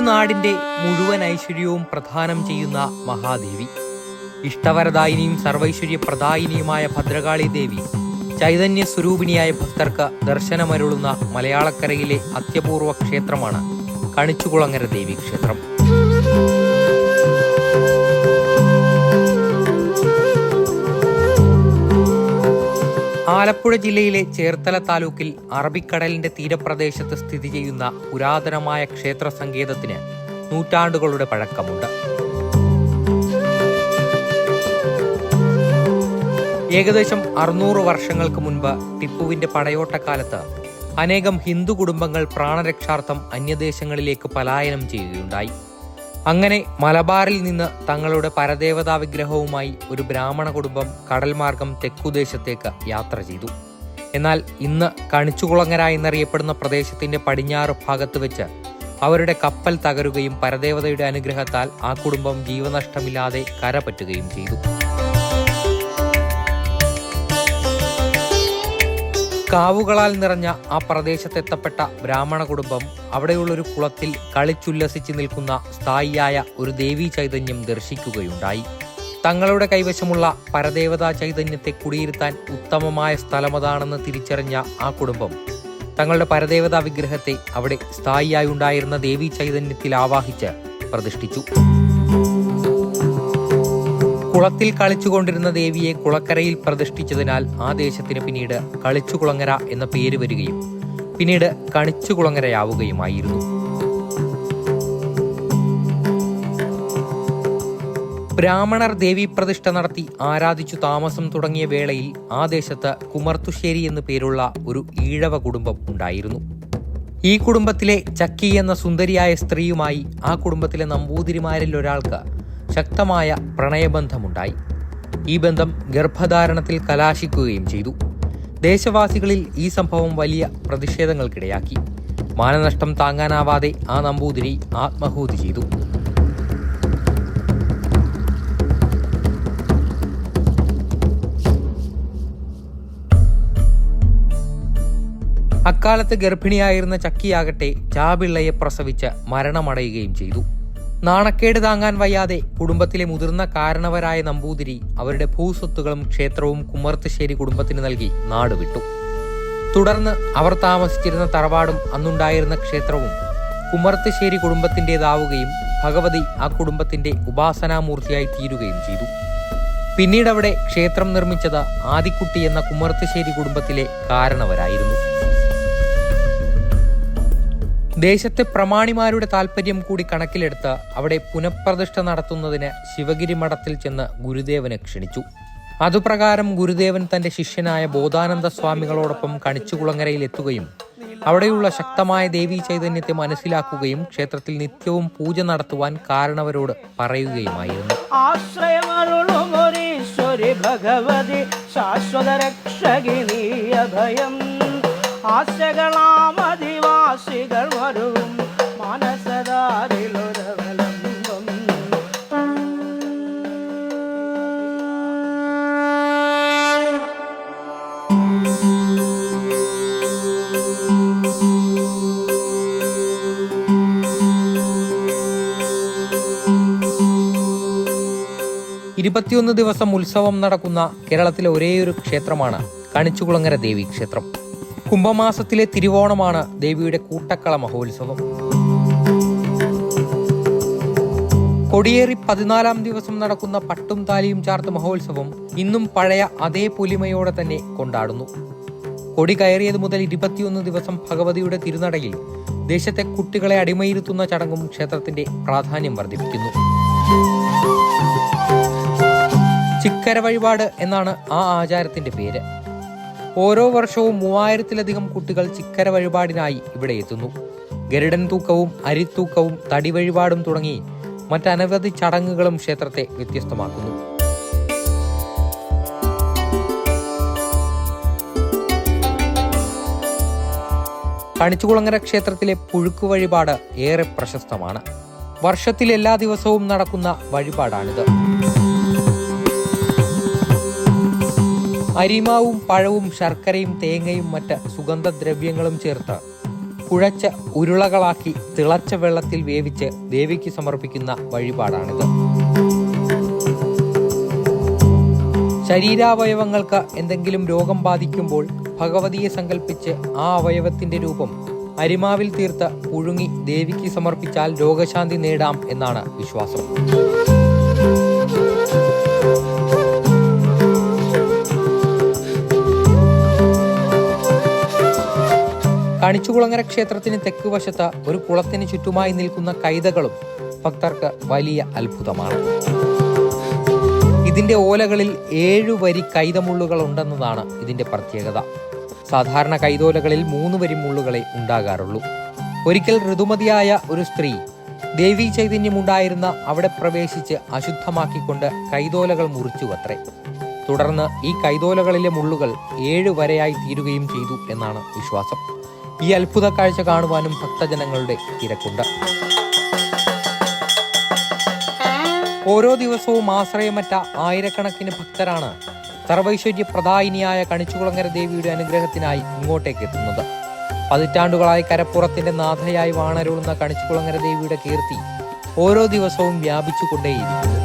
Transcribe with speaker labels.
Speaker 1: നാടിന്റെ മുഴുവൻ ഐശ്വര്യവും പ്രദാനം ചെയ്യുന്ന മഹാദേവി. ഇഷ്ടവരദായിനിയും സർവൈശ്വര്യപ്രദായിനിയുമായ ഭദ്രകാളി ദേവി ചൈതന്യ സ്വരൂപിണിയായ ഭക്തർക്ക് ദർശനമരുളുന്ന മലയാളക്കരയിലെ അത്യപൂർവ ക്ഷേത്രമാണ് കണിച്ചുകുളങ്ങര ദേവി ക്ഷേത്രം. ആലപ്പുഴ ജില്ലയിലെ ചേർത്തല താലൂക്കിൽ അറബിക്കടലിന്റെ തീരപ്രദേശത്ത് സ്ഥിതി ചെയ്യുന്ന പുരാതനമായ ക്ഷേത്ര സങ്കേതത്തിന് നൂറ്റാണ്ടുകളുടെ പഴക്കമുണ്ട്. ഏകദേശം അറുന്നൂറ് വർഷങ്ങൾക്ക് മുൻപ് ടിപ്പുവിന്റെ പടയോട്ടക്കാലത്ത് അനേകം ഹിന്ദു കുടുംബങ്ങൾ പ്രാണരക്ഷാർത്ഥം അന്യദേശങ്ങളിലേക്ക് പലായനം ചെയ്യുകയുണ്ടായി. അങ്ങനെ മലബാറിൽ നിന്ന് തങ്ങളുടെ പരദേവതാ വിഗ്രഹവുമായി ഒരു ബ്രാഹ്മണ കുടുംബം കടൽ മാർഗം തെക്കുദേശത്തേക്ക് യാത്ര ചെയ്തു. എന്നാൽ ഇന്ന് കണിച്ചുകുളങ്ങര എന്നറിയപ്പെടുന്ന പ്രദേശത്തിന്റെ പടിഞ്ഞാറ് ഭാഗത്ത് വെച്ച് അവരുടെ കപ്പൽ തകരുകയും പരദേവതയുടെ അനുഗ്രഹത്താൽ ആ കുടുംബം ജീവനഷ്ടമില്ലാതെ കരപറ്റുകയും ചെയ്തു. കാവുകളാൽ നിറഞ്ഞ ആ പ്രദേശത്തെത്തപ്പെട്ട ബ്രാഹ്മണ കുടുംബം അവിടെയുള്ളൊരു കുളത്തിൽ കളിച്ചുല്ലസിച്ച് നിൽക്കുന്ന സ്ഥായിയായ ഒരു ദേവീ ചൈതന്യം ദർശിക്കുകയുണ്ടായി. തങ്ങളുടെ കൈവശമുള്ള പരദേവതാ ചൈതന്യത്തെ കുടിയിരുത്താൻ ഉത്തമമായ സ്ഥലമതാണെന്ന് തിരിച്ചറിഞ്ഞ ആ കുടുംബം തങ്ങളുടെ പരദേവതാ വിഗ്രഹത്തെ അവിടെ സ്ഥായിയായി ഉണ്ടായിരുന്ന ദേവീ ചൈതന്യത്തിൽ ആവാഹിച്ച് പ്രതിഷ്ഠിച്ചു. കുളത്തിൽ കളിച്ചുകൊണ്ടിരുന്ന ദേവിയെ കുളക്കരയിൽ പ്രതിഷ്ഠിച്ചതിനാൽ ആ ദേശത്തിന് പിന്നീട് കളിച്ചുകുളങ്ങര എന്ന പേര് വരികയും പിന്നീട് കണിച്ചുകുളങ്ങരയാവുകയുമായിരുന്നു. ബ്രാഹ്മണർ ദേവി പ്രതിഷ്ഠ നടത്തി ആരാധിച്ചു താമസം തുടങ്ങിയ വേളയിൽ ആ ദേശത്ത് കുമർത്തുശ്ശേരി എന്നു പേരുള്ള ഒരു ഈഴവ കുടുംബം ഉണ്ടായിരുന്നു. ഈ കുടുംബത്തിലെ ചക്കി എന്ന സുന്ദരിയായ സ്ത്രീയുമായി ആ കുടുംബത്തിലെ നമ്പൂതിരിമാരിൽ ഒരാൾക്ക് ശക്തമായ പ്രണയബന്ധമുണ്ടായി. ഈ ബന്ധം ഗർഭധാരണത്തിൽ കലാശിക്കുകയും ചെയ്തു. ദേശവാസികളിൽ ഈ സംഭവം വലിയ പ്രതിഷേധങ്ങൾക്കിടയാക്കി. മാനനഷ്ടം താങ്ങാനാവാതെ ആ നമ്പൂതിരി ആത്മഹൂതി ചെയ്തു. അക്കാലത്ത് ഗർഭിണിയായിരുന്ന ചക്കിയാകട്ടെ ചാപിള്ളയെ പ്രസവിച്ച് മരണമടയുകയും ചെയ്തു. നാണക്കേട് താങ്ങാൻ വയ്യാതെ കുടുംബത്തിലെ മുതിർന്ന കാരണവരായ നമ്പൂതിരി അവരുടെ ഭൂസ്വത്തുകളും ക്ഷേത്രവും കുമ്മർത്തശ്ശേരി കുടുംബത്തിന് നൽകി നാട് വിട്ടു. തുടർന്ന് അവർ താമസിച്ചിരുന്ന തറവാടും അന്നുണ്ടായിരുന്ന ക്ഷേത്രവും കുമ്മർത്തശ്ശേരി കുടുംബത്തിന്റെതാവുകയും ഭഗവതി ആ കുടുംബത്തിന്റെ ഉപാസനാമൂർത്തിയായി തീരുകയും ചെയ്തു. പിന്നീട് അവിടെ ക്ഷേത്രം നിർമ്മിച്ചത് ആദിക്കുട്ടി എന്ന കുമ്മർത്തശ്ശേരി കുടുംബത്തിലെ കാരണവരായിരുന്നു. ദേശത്തെ പ്രമാണിമാരുടെ താല്പര്യം കൂടി കണക്കിലെടുത്ത് അവിടെ പുനഃപ്രതിഷ്ഠ നടത്തുന്നതിന് ശിവഗിരി മഠത്തിൽ ചെന്ന് ഗുരുദേവനെ ക്ഷണിച്ചു. അതുപ്രകാരം ഗുരുദേവൻ തന്റെ ശിഷ്യനായ ബോധാനന്ദ സ്വാമികളോടൊപ്പം കണിച്ചുകുളങ്ങരയിൽ എത്തുകയും അവിടെയുള്ള ശക്തമായ ദേവീ ചൈതന്യത്തെ മനസ്സിലാക്കുകയും ക്ഷേത്രത്തിൽ നിത്യവും പൂജ നടത്തുവാൻ കാരണവരോട് പറയുകയുമായിരുന്നു.
Speaker 2: ഭഗവതി ശാശ്വത രക്ഷകിണീ അഭയം ആശകളാമതിവാസികൾ വരും. മനസദാരിലൊരവലംബം
Speaker 1: ഇരുപത്തിയൊന്ന് ദിവസം ഉത്സവം നടക്കുന്ന കേരളത്തിലെ ഒരേയൊരു ക്ഷേത്രമാണ് കണിച്ചുകുളങ്ങര ദേവി ക്ഷേത്രം. കുംഭമാസത്തിലെ തിരുവോണമാണ് ദേവിയുടെ കൂട്ടക്കള മഹോത്സവം. കൊടിയേറി പതിനാലാം ദിവസം നടക്കുന്ന പട്ടും താലിയും ചാർത്ത് മഹോത്സവം ഇന്നും പഴയ അതേ പുലിമയോടെ തന്നെ കൊണ്ടാടുന്നു. കൊടി കയറിയത് മുതൽ ഇരുപത്തിയൊന്ന് ദിവസം ഭഗവതിയുടെ തിരുനടയിൽ ദേശത്തെ കുട്ടികളെ അടിമയിരുത്തുന്ന ചടങ്ങും ക്ഷേത്രത്തിന്റെ പ്രാധാന്യം വർദ്ധിപ്പിക്കുന്നു. ചിക്കര വഴിപാട് എന്നാണ് ആ ആചാരത്തിന്റെ പേര്. ഓരോ വർഷവും മൂവായിരത്തിലധികം കുട്ടികൾ ചിക്കര വഴിപാടിനായി ഇവിടെ എത്തുന്നു. ഗരുഡൻ തൂക്കവും അരിത്തൂക്കവും തടി വഴിപാടും തുടങ്ങി മറ്റനവധി ചടങ്ങുകളും ക്ഷേത്രത്തെ വ്യത്യസ്തമാക്കുന്നു. കണിച്ചുകുളങ്ങര ക്ഷേത്രത്തിലെ പുഴുക്ക് വഴിപാട് ഏറെ പ്രശസ്തമാണ്. വർഷത്തിൽ എല്ലാ ദിവസവും നടക്കുന്ന വഴിപാടാണിത്. അരിമാവും പഴവും ശർക്കരയും തേങ്ങയും മറ്റ് സുഗന്ധദ്രവ്യങ്ങളും ചേർത്ത് കുഴച്ച ഉരുളകളാക്കി തിളച്ച വെള്ളത്തിൽ വേവിച്ച് ദേവിക്ക് സമർപ്പിക്കുന്ന വഴിപാടാണിത്. ശരീരാവയവങ്ങൾക്ക് എന്തെങ്കിലും രോഗം ബാധിക്കുമ്പോൾ ഭഗവതിയെ സങ്കല്പിച്ച് ആ അവയവത്തിന്റെ രൂപം അരിമാവിൽ തീർത്ത് പുഴുങ്ങി ദേവിക്ക് സമർപ്പിച്ചാൽ രോഗശാന്തി നേടാം എന്നാണ് വിശ്വാസം. കണിച്ചുകുളങ്ങര ക്ഷേത്രത്തിന് തെക്ക് വശത്ത് ഒരു കുളത്തിന് ചുറ്റുമായി നിൽക്കുന്ന കൈതകളും ഭക്തർക്ക് വലിയ അത്ഭുതമാണ്. ഇതിന്റെ ഓലകളിൽ ഏഴു വരി കൈതമുള്ളുകൾ ഉണ്ടെന്നതാണ് ഇതിന്റെ പ്രത്യേകത. സാധാരണ കൈതോലകളിൽ മൂന്ന് വരി മുള്ളുകളെ ഉണ്ടാകാറുള്ളൂ. ഒരിക്കൽ ഋതുമതിയായ ഒരു സ്ത്രീ ദേവീ ചൈതന്യമുണ്ടായിരുന്ന അവിടെ പ്രവേശിച്ച് അശുദ്ധമാക്കിക്കൊണ്ട് കൈതോലകൾ മുറിച്ചു അത്രേ തുടർന്ന് ഈ കൈതോലകളിലെ മുള്ളുകൾ ഏഴ് വരെയായി തീരുകയും ചെയ്തു എന്നാണ് വിശ്വാസം. ഈ അത്ഭുത കാഴ്ച കാണുവാനും ഭക്തജനങ്ങളുടെ തിരക്കുണ്ട്. ഓരോ ദിവസവും ആശ്രയമറ്റ ആയിരക്കണക്കിന് ഭക്തരാണ് സർവൈശ്വര്യ പ്രദായിനിയായ കണിച്ചുകുളങ്ങര ദേവിയുടെ അനുഗ്രഹത്തിനായി ഇങ്ങോട്ടേക്ക് എത്തുന്നത് പതിറ്റാണ്ടുകളായി കരപ്പുറത്തിന്റെ നാഥയായി വാണരുളുന്ന കണിച്ചുകുളങ്ങര ദേവിയുടെ കീർത്തി ഓരോ ദിവസവും വ്യാപിച്ചുകൊണ്ടേയിരിക്കുന്നു.